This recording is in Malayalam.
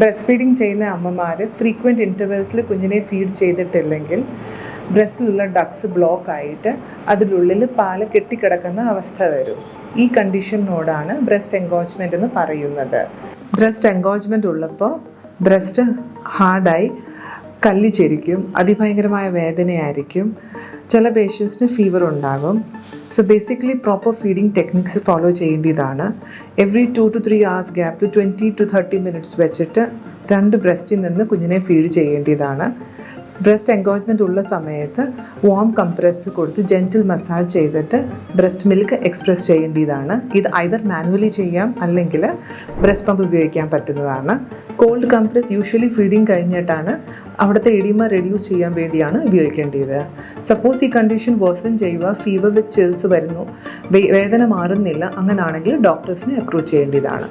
ബ്രസ്റ്റ് ഫീഡിങ് ചെയ്യുന്ന അമ്മമാർ ഫ്രീക്വന്റ് ഇന്റർവെൽസിൽ കുഞ്ഞിനെ ഫീഡ് ചെയ്തിട്ടില്ലെങ്കിൽ ബ്രസ്റ്റിലുള്ള ഡക്സ് ബ്ലോക്ക് ആയിട്ട് അതിനുള്ളിൽ പാൽ കെട്ടിക്കിടക്കുന്ന അവസ്ഥ വരും. ഈ കണ്ടീഷനോടാണ് ബ്രസ്റ്റ് എൻഗോജ്മെന്റ് എന്ന് പറയുന്നത്. ബ്രസ്റ്റ് എൻഗോജ്മെന്റ് ഉള്ളപ്പോൾ ബ്രസ്റ്റ് ഹാർഡായി കല്ലി ചെരിക്കും അതിഭയങ്കരമായ വേദനയായിരിക്കും ചില പേഷ്യൻസിന് ഫീവർ ഉണ്ടാകും. So basically proper feeding techniques follow ചെയ്യേണ്ടതാണ്. Every two two three hours ഗ്യാപ്പിൽ ട്വന്റി ടു തേർട്ടി മിനിറ്റ്സ് വെച്ചിട്ട് രണ്ട് ബ്രസ്റ്റിൽ നിന്ന് കുഞ്ഞിനെ ഫീഡ് ചെയ്യേണ്ടതാണ്. ബ്രസ്റ്റ് എൻഗോജ്മെന്റ് ഉള്ള സമയത്ത് വാം കംപ്രസ് കൊടുത്ത് ജെന്റിൽ മസാജ് ചെയ്തിട്ട് ബ്രസ്റ്റ് മിൽക്ക് എക്സ്പ്രസ് ചെയ്യേണ്ടതാണ്. ഇത് ഐതർ മാനുവലി ചെയ്യാം അല്ലെങ്കിൽ ബ്രസ്റ്റ് പമ്പ് ഉപയോഗിക്കാൻ പറ്റുന്നതാണ്. കോൾഡ് കംപ്രസ് യൂഷ്വലി ഫീഡിങ് കഴിഞ്ഞിട്ടാണ് അവിടുത്തെ എഡിമ റെഡ്യൂസ് ചെയ്യാൻ വേണ്ടിയാണ് ഉപയോഗിക്കേണ്ടത്. സപ്പോസ് ഈ കണ്ടീഷൻ വേഴ്സൺ ചെയ്യുക ഫീവർ വിത്ത് ചിൽസ് വരുന്നു വേദന മാറുന്നില്ല അങ്ങനെയാണെങ്കിൽ ഡോക്ടേഴ്സിനെ അപ്രോച്ച് ചെയ്യേണ്ടതാണ്.